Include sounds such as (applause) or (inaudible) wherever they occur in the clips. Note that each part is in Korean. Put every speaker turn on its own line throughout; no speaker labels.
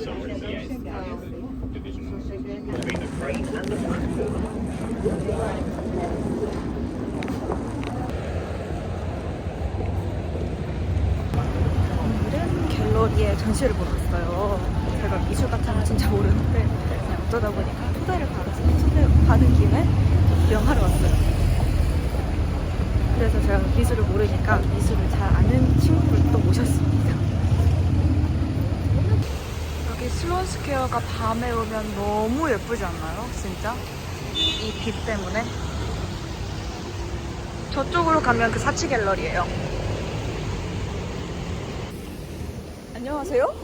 오늘은 갤러리에 전시를 보러 왔어요. 제가 미술 같은 거 진짜 모르는데 그냥 어쩌다 보니까 초대를 받아서 초대 받은 김에 구경하러 왔어요. 그래서 제가 미술을 모르니까 미술을 잘 아는 친구를 또 모셨습니다. 여기 슬론 스퀘어가 밤에 오면 너무 예쁘지 않나요? 진짜? 이 빛 때문에. 저쪽으로 가면 그 사치 갤러리예요. 안녕하세요?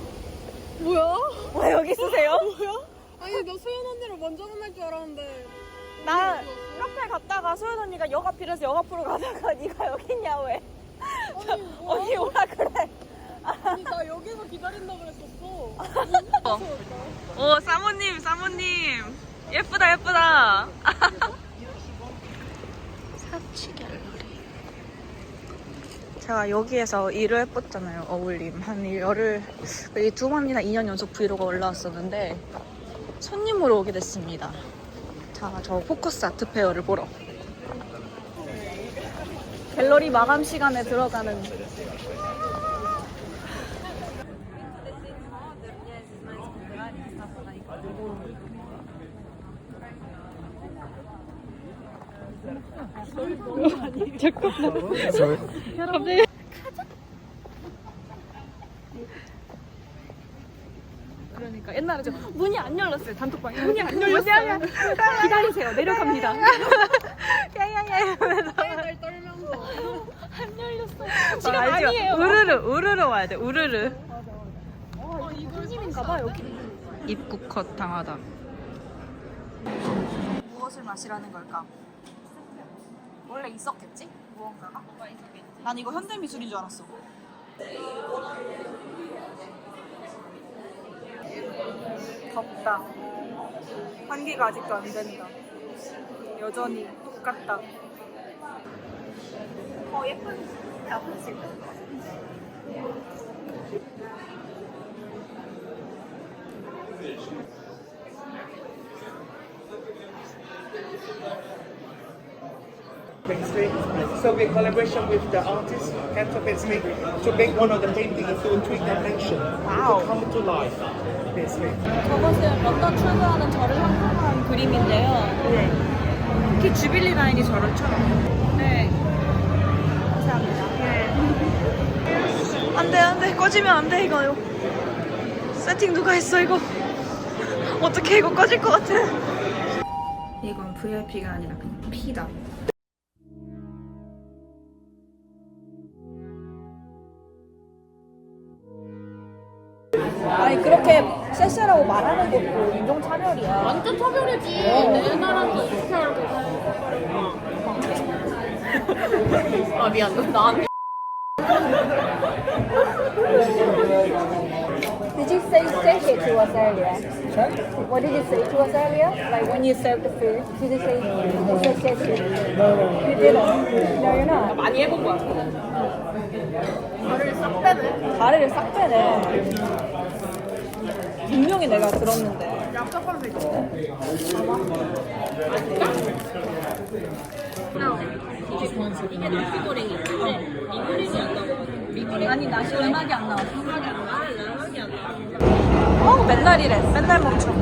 뭐야?
왜 여기 있으세요?
뭐야? 아니 나 소연 언니를 먼저 만날 줄 알았는데
나 카페 갔다가 소연 언니가 역 앞이라서 역 앞으로 가다가 (laughs) 네가 여기 있냐 왜?
아니 뭐야?
언니 오라 그래.
아니 나 여기서 기다린다 그랬었어 (laughs)
어. 오 사모님 사모님 예쁘다 예쁘다. 사치 갤러리. 제가 여기에서 일을 해봤잖아요 어울림 한 열흘 거의 두 번이나 2년 연속 브이로그 올라왔었는데 손님으로 오게 됐습니다. 자, 저 포커스 아트 페어를 보러. 갤러리 마감 시간에 들어가는. 갑자기. 그러니까 옛날에 저 문이 안 열렸어요 단톡방에. 문이 안 열렸어요. 기다리세요. 내려갑니다. 야야야
날 떨면서
안 열렸어
시간
시간 아니에요
아니에요.
우르르 우르르 와야 돼. 우르르.
아 이걸
손님인가봐 여기. 입국 컷 당하다. 무엇을 마시라는 걸까 원래 있었겠지 무언가가 난 이거 현대미술인 줄 알았어 덥다. 환기가 아직도 안 된다. 여전히 똑같다. 어, 예쁜 야구집.
Paisley. So we collaboration with the artist Cantor Paisley to make one of the painting into a three dimension
Wow.
to come to life. Paisley.
저것은 런던 출구하는 저를 상상한 그림인데요. 네. 특히 주빌리 라인이 저를 쳐. 네. 감사합니다. 네. 안 돼, 안 돼. 꺼지면 안 돼, 이거요. 세팅 누가 했어, 이거. 어떻게 이거 꺼질 것 같아. 이건 VIP가 아니라 그냥 P다. 아니 그렇게 쎄쎄라고 말하는 것도 인종 차별이야.
완전 차별이지 내 나라도 어떻게 알고 아 미안 나
Did you say take it to us earlier? What did you say to us earlier? Like when you served the food? Did you say you said take it? No, no. You didn't? No, you're not.
많이 해본 거야 다리를 싹 빼네
다리를 싹 빼네. 분명히 내가 들었는데.
얍삽한 새끼
아니 나 지금 음악이 안 나왔어. 음악이 안 나와. 음악이 안 나와. 어 맨날 이래. 맨날 멈춰.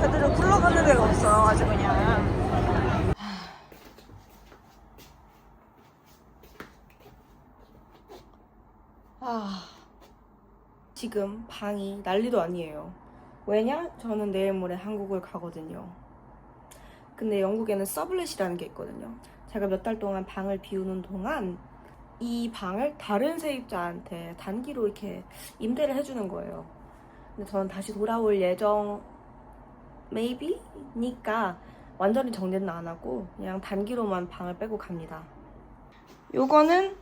제대로 굴러가는 데가 없어. 아주 그냥. 지금 방이 난리도 아니에요. 왜냐? 저는 내일 모레 한국을 가거든요. 근데 영국에는 서블렛이라는 게 있거든요. 제가 몇 달 동안 방을 비우는 동안 이 방을 다른 세입자한테 단기로 이렇게 임대를 해주는 거예요. 근데 저는 다시 돌아올 예정 maybe니까 완전히 정리는 안 하고 그냥 단기로만 방을 빼고 갑니다. 요거는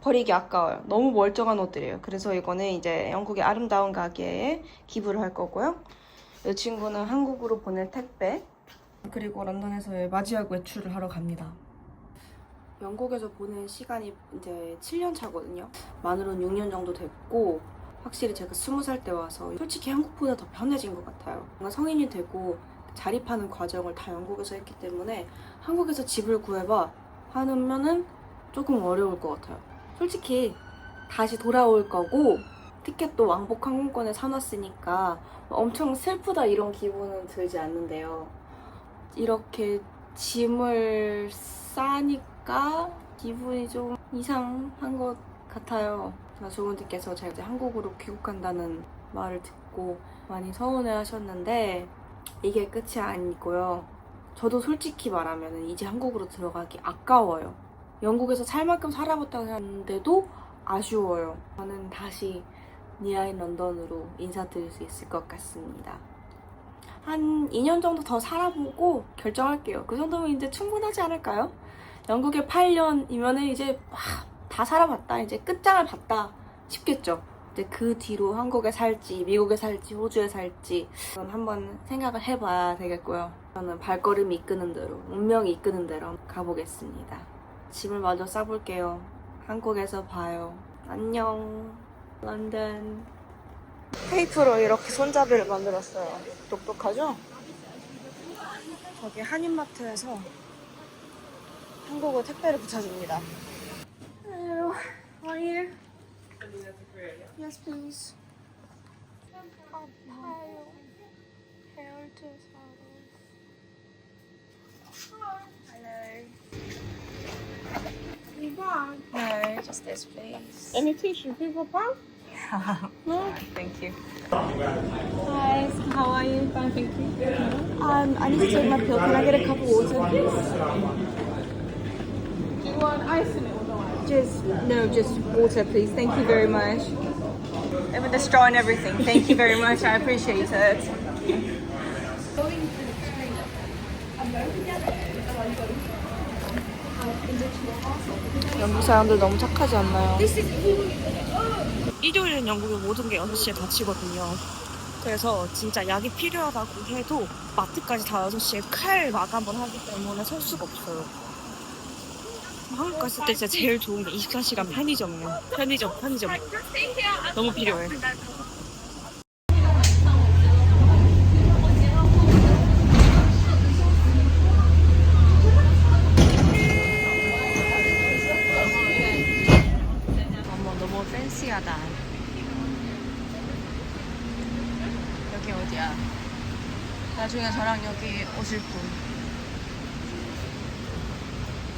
버리기 아까워요. 너무 멀쩡한 옷들이에요. 그래서 이거는 이제 영국의 아름다운 가게에 기부를 할 거고요. 이 친구는 한국으로 보낼 택배. 그리고 런던에서의 맞이하고 외출을 하러 갑니다. 영국에서 보낸 시간이 이제 7년 차거든요. 만으로는 6년 정도 됐고 확실히 제가 스무 살때 와서 솔직히 한국보다 더 편해진 것 같아요. 뭔가 성인이 되고 자립하는 과정을 다 영국에서 했기 때문에 한국에서 집을 구해봐 하면은 조금 어려울 것 같아요. 솔직히 다시 돌아올 거고 티켓도 왕복 항공권에 사놨으니까 엄청 슬프다 이런 기분은 들지 않는데요. 이렇게 짐을 싸니까 기분이 좀 이상한 것 같아요. 조원님께서 제가 이제 한국으로 귀국한다는 말을 듣고 많이 서운해 하셨는데 이게 끝이 아니고요. 저도 솔직히 말하면 이제 한국으로 들어가기 아까워요. 영국에서 살 만큼 살아봤다고 하는데도 아쉬워요. 저는 다시 니아인 런던으로 인사드릴 수 있을 것 같습니다. 한 2년 정도 더 살아보고 결정할게요. 그 정도면 이제 충분하지 않을까요? 영국에 8년이면은 이제 와, 다 살아봤다. 이제 끝장을 봤다 싶겠죠. 이제 그 뒤로 한국에 살지, 미국에 살지, 호주에 살지 한번 생각을 해봐야 되겠고요. 저는 발걸음이 이끄는 대로, 운명이 이끄는 대로 가보겠습니다. 짐을 마저 싸볼게요. 한국에서 봐요. 안녕. 런던. 테이프로 이렇게 손잡이를 만들었어요. 똑똑하죠? 저기 한인마트에서 한국어 택배를 붙여줍니다. Hello, are you? Yes, please. 아파요. 헤어트 This, please.
Any tissue, people pop? (laughs)
No, thank you.
Hi, how are you? Fine, thank you.
Um, I need to take my pill. Can I get a cup of water, please?
Do you want ice in it or no ice?
Just no, just water, please. Thank you very much. With the straw and everything. Thank you very much. I appreciate it. 영국 사람들 너무 착하지 않나요? 일요일은 영국의 모든 게 6시에 닫히거든요. 그래서 진짜 약이 필요하다고 해도 마트까지 다 6시에 칼 마감을 하기 때문에 설 수가 없어요. 한국 갔을 때 진짜 제일 좋은 게 24시간 편의점이에요. 편의점, 편의점. 너무 필요해. 어머, 너무 팬시하다. 여기 어디야? 나중에 저랑 여기 오실 분.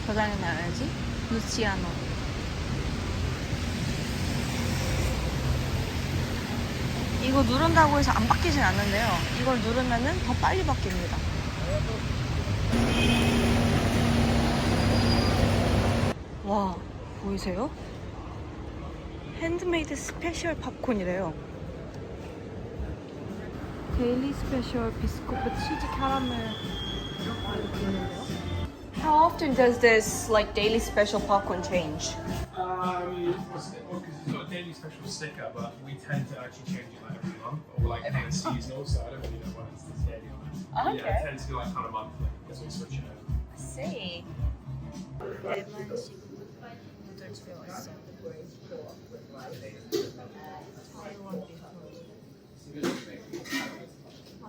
저장해 놔야지. 루치아노. 이거 누른다고 해서 안 바뀌진 않는데요. 이걸 누르면은 더 빨리 바뀝니다. 와, 보이세요? 핸드메이드 스페셜 팝콘이래요. 데일리 스페셜 비스코프 치즈 캐러멜 How often does this like daily special popcorn change?
Um, because it's got a daily special sticker, but we tend to actually change it like every month or like kind of seasonal, so I don't really know when it's daily on it.
Okay.
Yeah, it tends to be like kind of monthly as we switch it over.
see.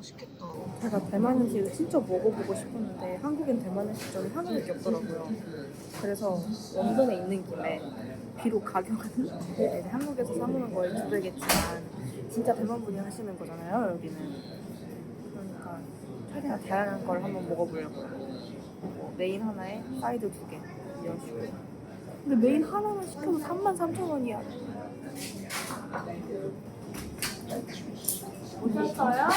맛있겠다. 제가 대만 음식을 진짜 먹어보고 싶었는데 한국엔 대만 음식점이 하나밖에 없더라고요. 그래서 원본에 있는 김에 비록 가격은 (laughs) 이제 한국에서 사 먹는 거에 두 배겠지만 진짜 대만 분이 하시는 거잖아요 여기는. 그러니까 최대한 다양한 걸 한번 먹어보려고요. 뭐 메인 하나에 사이드 두 개 이런 식으로. 근데 메인 하나만 시켜도 33,000원이야. 오셨어요?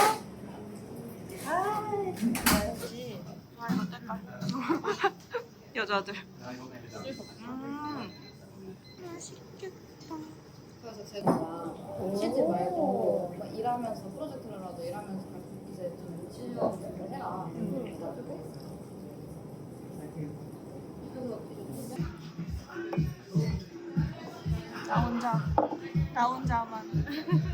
여자들. 음. 맛있겠다.
그래서 제가 막 치즈 말고 막 일하면서 프로젝트라도 일하면서 이제 좀 연습을 해라. 그래가지고
나 혼자. 나 혼자만. (laughs)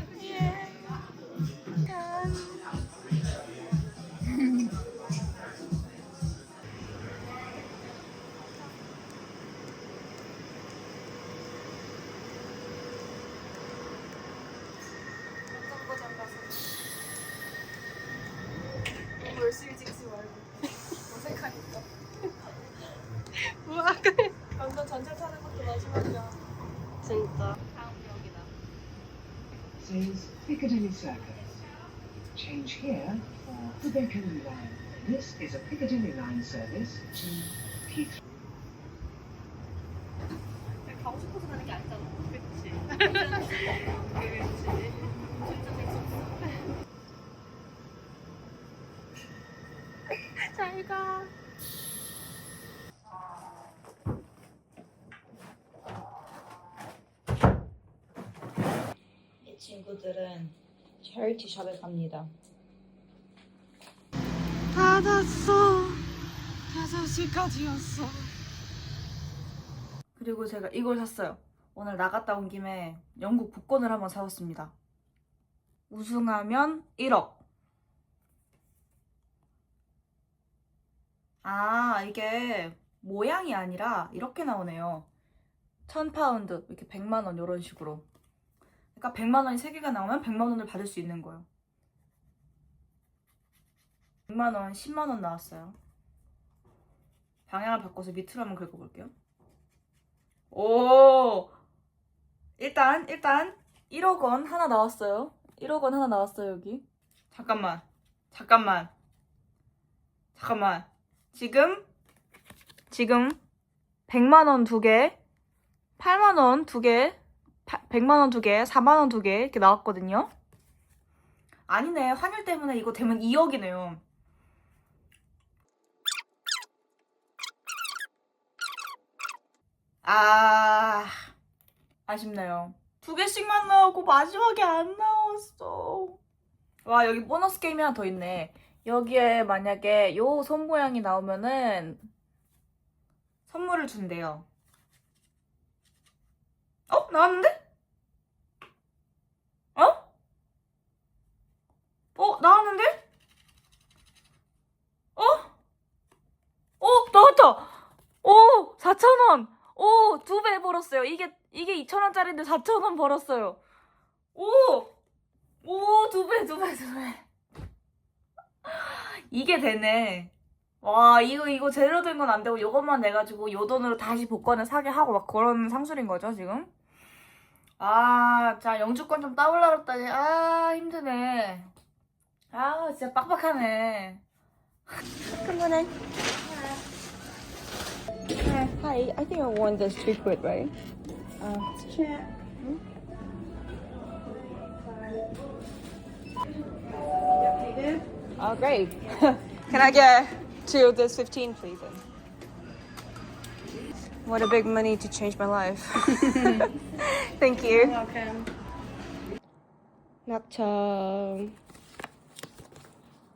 우와
그래 완전 전체 타는 것도 마지막이야. 진짜 다음 역이다.
says Piccadilly Circus. Change here for the Piccadilly Line. This is a Piccadilly Line service to
친구들은 charity 샵에 갑니다.
닫았어. 5시까지였어.
그리고 제가 이걸 샀어요. 오늘 나갔다 온 김에 영국 복권을 한번 사왔습니다. 우승하면 1억. 아, 이게 모양이 아니라 이렇게 나오네요. 1000파운드, 이렇게 100만원 이런 식으로. 그러니까 100만 원이 3개가 나오면 100만 원을 받을 수 있는 거예요. 100만 원, 10만 원 나왔어요. 방향을 바꿔서 밑으로 한번 긁어볼게요. 오! 일단, 일단, 1억 원 하나 나왔어요. 1억 원 하나 나왔어요, 여기. 잠깐만. 잠깐만. 잠깐만. 지금, 지금, 100만 원 두 개, 8만 원 두 개, 100만원 두 개, 4만원 두 개, 이렇게 나왔거든요. 아니네. 환율 때문에 이거 되면 2억이네요. 아, 아쉽네요. 두 개씩만 나오고 마지막에 안 나왔어. 와, 여기 보너스 게임이 하나 더 있네. 여기에 만약에 요 손 모양이 나오면은 선물을 준대요. 어? 나왔는데? 어? 어? 나왔는데? 어? 어? 나왔다! 오! 4,000원! 오! 두 배 벌었어요. 이게, 이게 2,000원짜리인데 4,000원 벌었어요. 오! 오! 두 배, 두 배, 두 배. (laughs) 이게 되네. 와, 이거, 이거 제대로 된 건 안 되고, 요것만 내가지고, 요 돈으로 다시 복권을 사게 하고, 막 그런 상술인 거죠, 지금? 아, 자, 영주권 좀 따올라 그랬더니, 아, 힘드네. 아, 진짜 빡빡하네. Good morning. Hi, I think I want the street food, right? Uh, sure. Oh, great. Can I get two of this 15, please? Then? What a big money to change my life. (laughs) Thank you.
welcome.
낙참.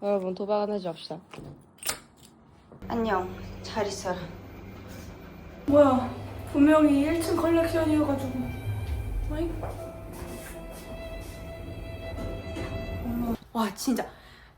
여러분 도박 안 하지 맙시다. 안녕. 잘 있어라. 뭐야? 분명히 1층 컬렉션이어가지고. 어이? 와 진짜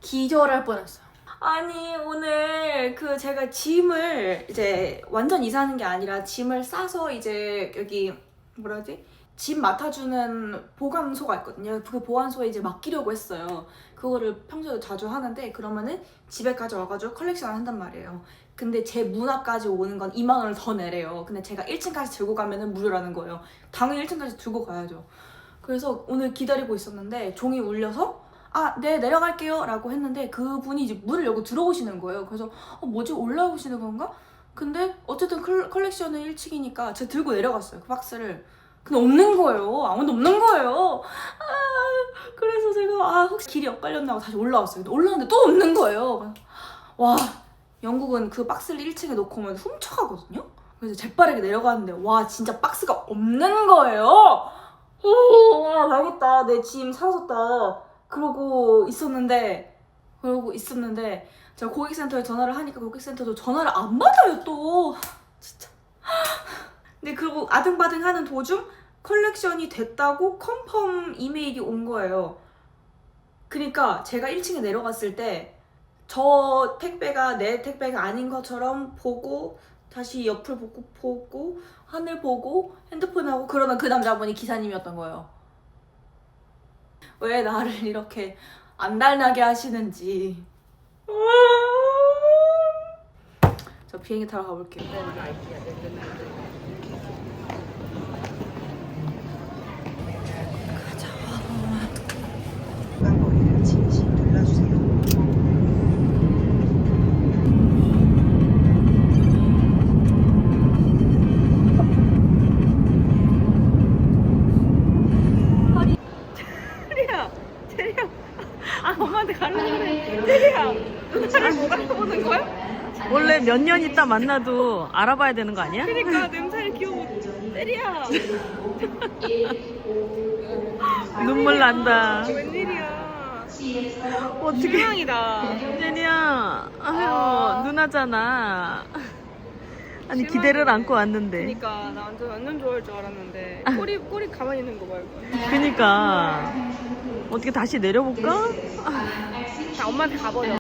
기절할 뻔했어요. 아니 오늘 그 제가 짐을 이제 완전 이사하는 게 아니라 짐을 싸서 이제 여기 뭐라지? 짐 맡아주는 보관소가 있거든요. 그 보관소에 이제 맡기려고 했어요. 그거를 평소에 자주 하는데 그러면은 집에까지 와가지고 컬렉션을 한단 말이에요. 근데 제 문 앞까지 오는 건 2만 원을 더 내래요. 근데 제가 1층까지 들고 가면은 무료라는 거예요. 당연히 1층까지 들고 가야죠. 그래서 오늘 기다리고 있었는데 종이 울려서 아, 네, 내려갈게요. 라고 했는데 그분이 이제 문을 열고 들어오시는 거예요. 그래서 어, 뭐지? 올라오시는 건가? 근데 어쨌든 컬, 컬렉션은 1층이니까 제가 들고 내려갔어요. 그 박스를. 근데 없는 거예요. 아무도 없는 거예요. 아, 그래서 제가 아, 혹시 길이 엇갈렸나 하고 다시 올라왔어요. 근데 올라왔는데 또 없는 거예요. 와, 영국은 그 박스를 1층에 놓고 오면 훔쳐가거든요? 그래서 재빠르게 내려가는데 와, 진짜 박스가 없는 거예요. 오, 와, 망했다. 내 짐 사라졌다. 그러고 있었는데 그러고 있었는데 제가 고객센터에 전화를 하니까 고객센터도 전화를 안 받아요 또. 진짜. 근데 그리고 아등바등 하는 도중 컬렉션이 됐다고 컨펌 이메일이 온 거예요. 그러니까 제가 1층에 내려갔을 때 저 택배가 내 택배가 아닌 것처럼 보고 다시 옆을 보고 보고 하늘 보고 핸드폰하고 그러던 그 남자분이 기사님이었던 거예요 왜 나를 이렇게 안달나게 하시는지. 저 비행기 타러 가볼게요.
몇 년 있다 만나도 알아봐야 되는 거 아니야?
그러니까 냄새를 기억 테리야 (laughs)
눈물 난다.
웬일이야
어떻게?
실망이다
제니야, 아유
아.
누나잖아. 아니 기대를 안고 왔는데.
그러니까 나 완전 완전 좋아할 줄 알았는데 꼬리 꼬리 가만히 있는 거 말고
그니까 어떻게 다시 내려볼까?
자 엄마한테 가버려